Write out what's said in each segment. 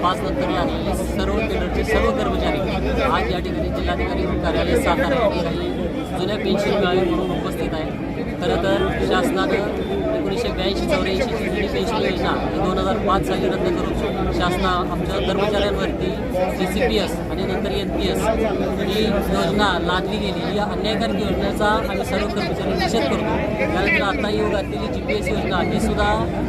पाच नंतर लागलेले सर्व टेलरचे सर्व कर्मचारी आज या ठिकाणी जिल्हाधिकारी कार्यालय सातारा या ठिकाणी जुन्या पेन्शन मिळावी म्हणून उपस्थित आहे खरं तर शासनानं एकोणीसशे ब्याऐंशी चौऱ्याऐंशीची जुनी पेन्शन योजना ही दोन हजार पाच साली रद्द करून शासना आमच्या कर्मचाऱ्यांवरती सी सी पी एस आणि नंतर एन पी एस ही योजना लादली गेली. या अन्यायकारक योजनेचा आम्ही सर्व कर्मचारी निषेध करतो. त्यानंतर आता योग घातलेली जी पी एस योजना ही सुद्धा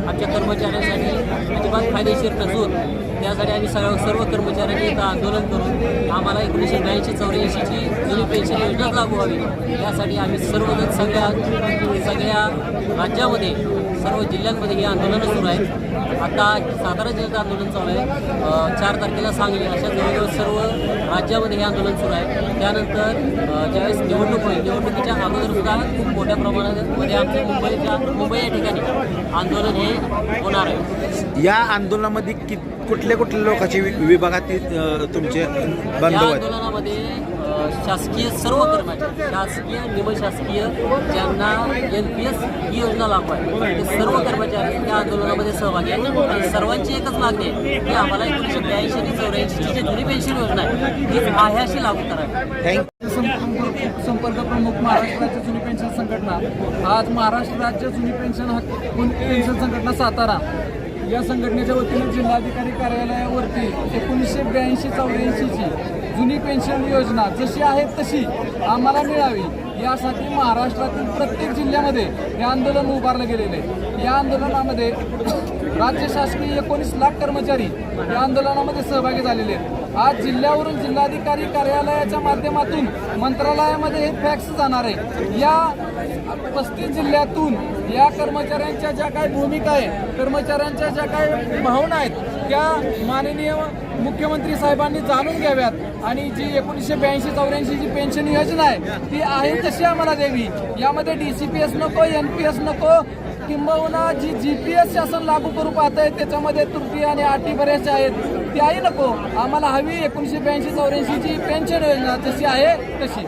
आमच्या कर्मचाऱ्यांसाठी अजिबात फायदेशीर नसून त्यासाठी आम्ही सर्व सर्व कर्मचाऱ्यांनी इथं आंदोलन करून आम्हाला एकोणीसशे ब्याऐंशी चौऱ्याऐंशीची जुनी पेन्शन योजना लागू व्हावी. यासाठी आम्ही सर्वजण सगळ्या सगळ्या राज्यामध्ये सर्व जिल्ह्यांमध्ये ही आंदोलनं सुरू आहेत. आता सातारा जिल्ह्याचं आंदोलन चालू आहे. चार तारखेला सांगली अशा जवळजवळ सर्व राज्यामध्ये हे आंदोलन सुरू आहे. त्यानंतर ज्यावेळेस निवडणूक होईल निवडणुकीच्या अगोदर सुद्धा खूप मोठ्या प्रमाणामध्ये आमच्या मुंबईच्या मुंबई या ठिकाणी आंदोलन हे होणार आहे. या आंदोलनामध्ये कि कुठल्या कुठल्या लोकांचे विभागातील तुमचे या आंदोलनामध्ये शासकीय सर्व कर्मचारी शासकीय निमशासकीय ज्यांना एन पी एस ही योजना लागू आहे ते सर्व कर्मचारी या आंदोलनामध्ये सहभागी आहेत. आणि सर्वांची एकच मागणी आहे की आम्हाला एकोणीसशे ब्याऐंशी आणि चौऱ्याऐंशीची जी जुनी पेन्शन योजना आहे आहे अशी लागू करावी थँक संपर्क संपर्क प्रमुख महाराष्ट्र राज्य जुनी पेन्शन संघटना. आज महाराष्ट्र राज्य जुनी पेन्शन हक्क पेन्शन संघटना सातारा. या संघटनेच्या वतीने जिल्हाधिकारी कार्यालयावरती एकोणीसशे ब्याऐंशी चौऱ्याऐंशीची जुनी पेन्शन योजना जशी आहे तशी आम्हाला मिळावी. यासाठी महाराष्ट्रातील प्रत्येक जिल्ह्यामध्ये हे आंदोलन उभारलं गेलेलं आहे. या आंदोलनामध्ये राज्य शासकीय एकोणीस लाख कर्मचारी या आंदोलनामध्ये सहभागी झालेले आहेत. आज जिल्ह्यावरून जिल्हाधिकारी कार्यालयाच्या माध्यमातून मंत्रालयामध्ये हे फॅक्स जाणार आहे. या पस्तीस जिल्ह्यातून या कर्मचाऱ्यांच्या ज्या काही भूमिका आहे कर्मचाऱ्यांच्या ज्या काही भावना आहेत त्या माननीय मुख्यमंत्री साहेबांनी जाणून घ्याव्यात. आणि जी एकोणीसशे ब्याऐंशी चौऱ्याऐंशी जी पेन्शन योजना आहे ती आहे तशी आम्हाला द्यावी. यामध्ये डी सी पी एस नको एन पी एस नको किंबहुना जी जी पी एस शासन लागू करू पाहत आहे त्याच्यामध्ये त्रुटी आणि अटी बऱ्याचशा आहेत. त्याही नको. आम्हाला हवी एकोणीसशे ब्याऐंशी चौऱ्याऐंशीची पेन्शन योजना जशी आहे तशी.